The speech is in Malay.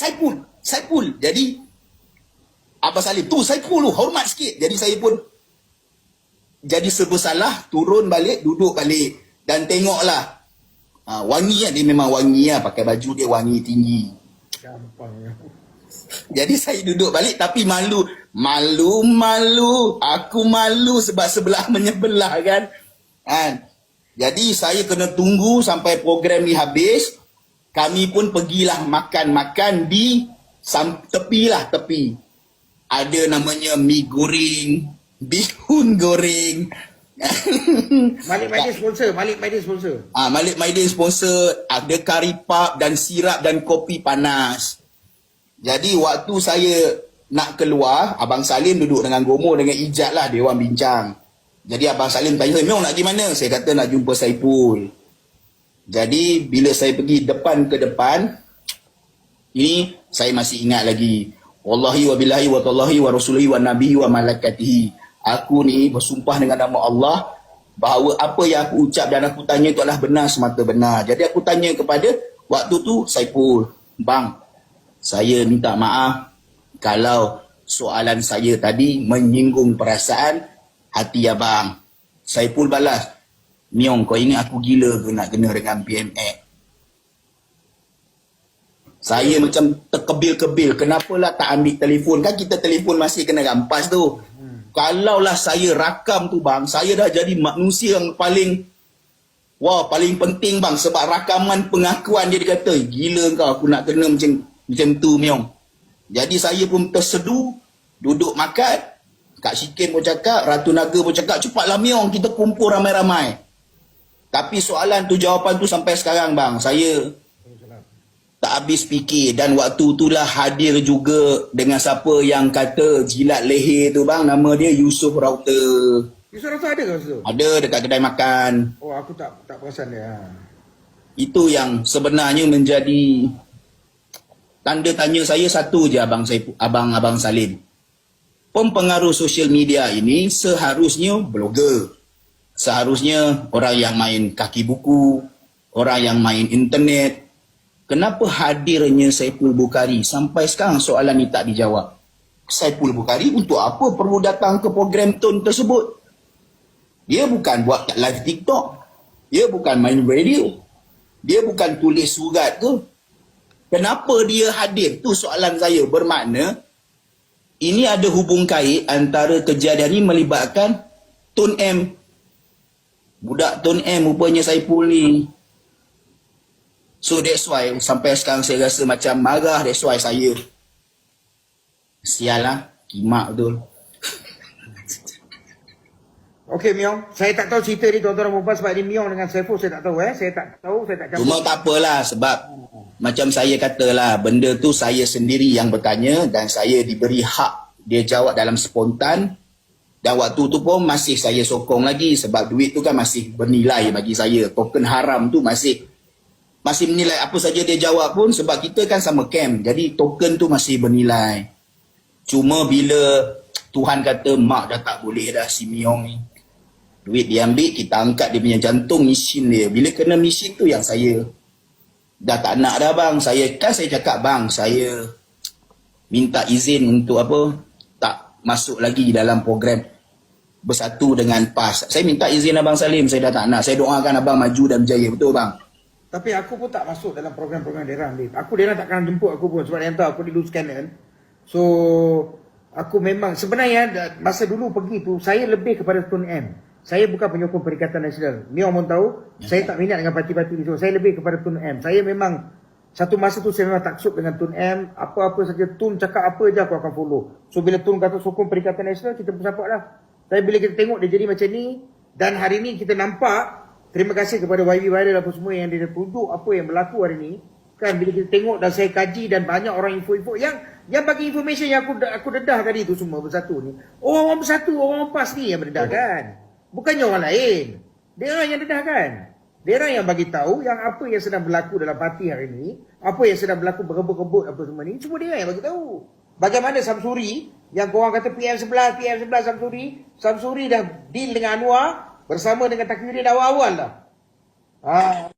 Saipul, Saipul. Jadi Abang Salim, tu Saipul tu, hormat sikit. Jadi saya pun jadi serba salah, turun balik, duduk balik dan tengoklah. Ha, wangi lah, dia memang wangi lah, pakai baju dia wangi tinggi. Gampang ya. Jadi saya duduk balik tapi malu. Malu, malu. Aku malu sebab sebelah menyebelah kan. kan? Jadi saya kena tunggu sampai program ni habis. Kami pun pergilah makan-makan di sam- tepi lah tepi. Ada namanya mi goreng, bihun goreng. Malik Maidin sponsor, Malik Maidin sponsor. Ah, Malik Maidin sponsor ada kari pap dan sirap dan kopi panas. Jadi waktu saya nak keluar, Abang Salim duduk dengan Gomo dengan Ijat lah dia orang bincang. Jadi Abang Salim tanya saya, "Memang nak pergi mana?" Saya kata nak jumpa Saipul. Jadi bila saya pergi depan ke depan, ini saya masih ingat lagi. Wallahi wa billahi wa tallahi wa rasulihi wa nabihi wa malaikatihi. Aku ni bersumpah dengan nama Allah bahawa apa yang aku ucap dan aku tanya itu adalah benar semata benar. Jadi aku tanya kepada waktu tu Saipul, "Bang, saya minta maaf kalau soalan saya tadi menyinggung perasaan hati abang." Saipul balas, "Miong, kau ingat aku gila ke nak kena dengan PMX?" Saya macam terkebil-kebil. Kenapalah tak ambil telefon? Kan kita telefon masih kena rampas tu. Kalaulah saya rakam tu bang, saya dah jadi manusia yang paling Wah, paling penting bang sebab rakaman pengakuan dia, dia kata, gila kau aku nak kena macam macam tu miong. Jadi saya pun tersedu, duduk makan. Kak Sikin pun cakap, Ratu Naga pun cakap, cepatlah miong, kita kumpul ramai-ramai. Tapi soalan tu, jawapan tu sampai sekarang bang, saya tak habis fikir dan waktu itulah hadir juga dengan siapa yang kata jilat leher tu bang nama dia Yusuf Router Yusuf Rasa ada ke tu? ada dekat kedai makan Oh, aku tak tak perasan dia. Ha. itu yang sebenarnya menjadi tanda tanya saya satu je abang saya abang abang Salim pempengaruh sosial media ini seharusnya blogger seharusnya orang yang main kaki buku orang yang main internet kenapa hadirnya Saiful Bukhari? Sampai sekarang soalan ni tak dijawab. Saiful Bukhari untuk apa perlu datang ke program tone tersebut? Dia bukan buat kat live TikTok. Dia bukan main radio. Dia bukan tulis surat tu kenapa dia hadir? Tu soalan saya. Bermakna ini ada hubung kait antara kejadian ni melibatkan Tun M budak Tun M rupanya Saiful ni So that's why sampai sekarang saya rasa macam marah that's why saya sial lah kimak betul. Okey Miong, saya tak tahu cerita ni tuan-tuan dan puan sebab ni Miong dengan Saiful saya tak tahu eh. Saya tak tahu, saya tak campur. Cuma tak apalah sebab macam saya katalah benda tu saya sendiri yang bertanya dan saya diberi hak dia jawab dalam spontan dan waktu tu pun masih saya sokong lagi sebab duit tu kan masih bernilai bagi saya. Token haram tu masih masih menilai apa saja dia jawab pun sebab kita kan sama camp. Jadi token tu masih bernilai. Cuma bila Tuhan kata mak dah tak boleh dah si Miong ni. Duit dia ambil, kita angkat dia punya jantung mesin dia. Bila kena mesin tu yang saya dah tak nak dah bang. Saya kan saya cakap bang, saya minta izin untuk apa? Masuk lagi dalam program bersatu dengan PAS. Saya minta izin Abang Salim, saya dah tak nak. Saya doakan Abang maju dan berjaya. Betul bang? Tapi aku pun tak masuk dalam program-program Derang ni. Aku Derang takkan jemput aku pun sebab yang tahu aku di loose cannon. So aku memang sebenarnya masa dulu pergi tu saya lebih kepada Tun M. Saya bukan penyokong Perikatan Nasional. Ni orang pun tahu, saya tak minat dengan parti-parti ni. So saya lebih kepada Tun M. Saya memang satu masa tu saya memang taksub dengan Tun M. Apa-apa saja Tun cakap apa je aku akan follow. So bila Tun kata sokong Perikatan Nasional, kita pun support lah. Tapi bila kita tengok dia jadi macam ni, dan hari ni kita nampak, terima kasih kepada YB Viral apa semua yang dia tunjuk apa yang berlaku hari ni. Kan bila kita tengok dan saya kaji dan banyak orang info-info yang yang bagi information yang aku aku dedah tadi tu semua bersatu ni. Orang-orang bersatu, orang PAS ni yang berdedah kan. Bukannya orang lain. Dia orang yang dedah kan. Dia yang bagi tahu yang apa yang sedang berlaku dalam parti hari ni, apa yang sedang berlaku berebut-rebut apa semua ni, semua dia yang bagi tahu. Bagaimana Samsuri yang korang kata PM11, PM11 Samsuri, Samsuri dah deal dengan Anwar bersama dengan Takwirin awal-awal dah. Ha,